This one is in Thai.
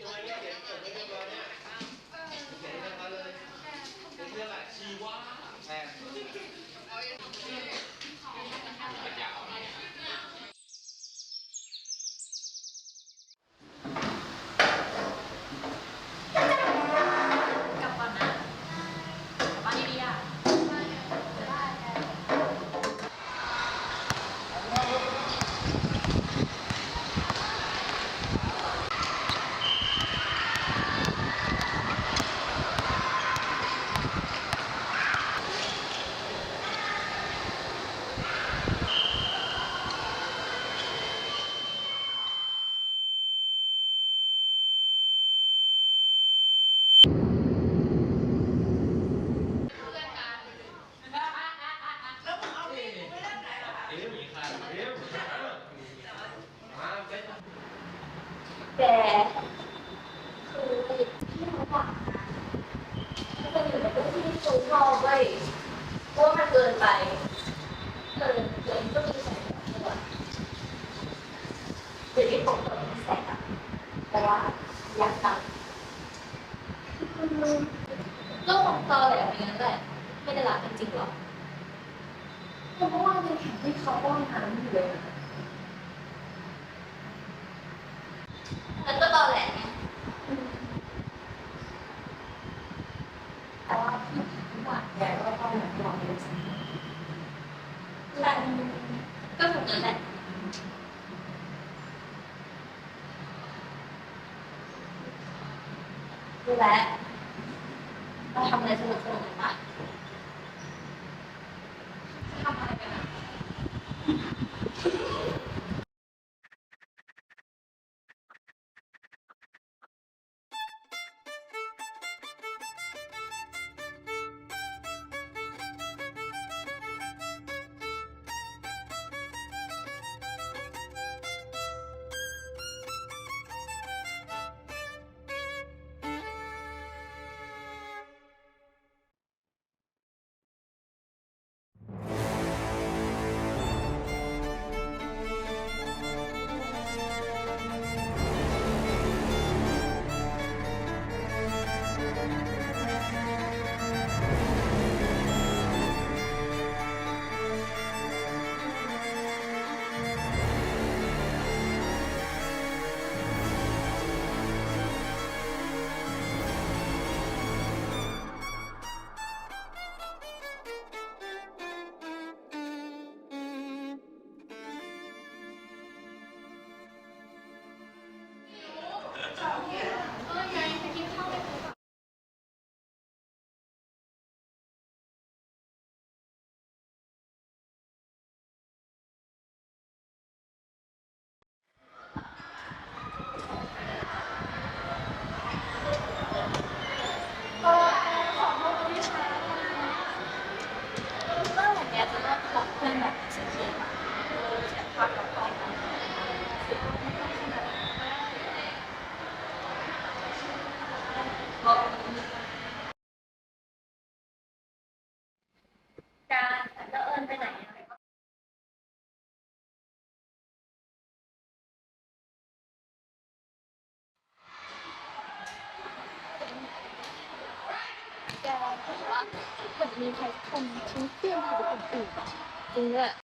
Thank you. มีใครเอ๊ะมาเป็นแต่คือที่เขาบอกนะมันจะอยู่ในพื้นที่สูงพอเว้ยเพราะว่ามันเกินไปเออตัวเองก็มีแสงตัวเดี๋ยวนี้ผมเปิดแสงอะแต่ว่าอยากตัดโลกของตอแหลอย่างนั้นแหละไม่ได้รักกันจริงหรอก เพราะว่ายังเห็นที่เขาป้องกันอยู่เลยมันก็ตอนแหลไงแต่ว่าที่ทุกวันแกก็ต้องแบบลองดูสิแต่ก็ถูกนั่นแหละดูแลวเราทำอะไรสนุกสนุกกันปะท แกว่าเหมือนจ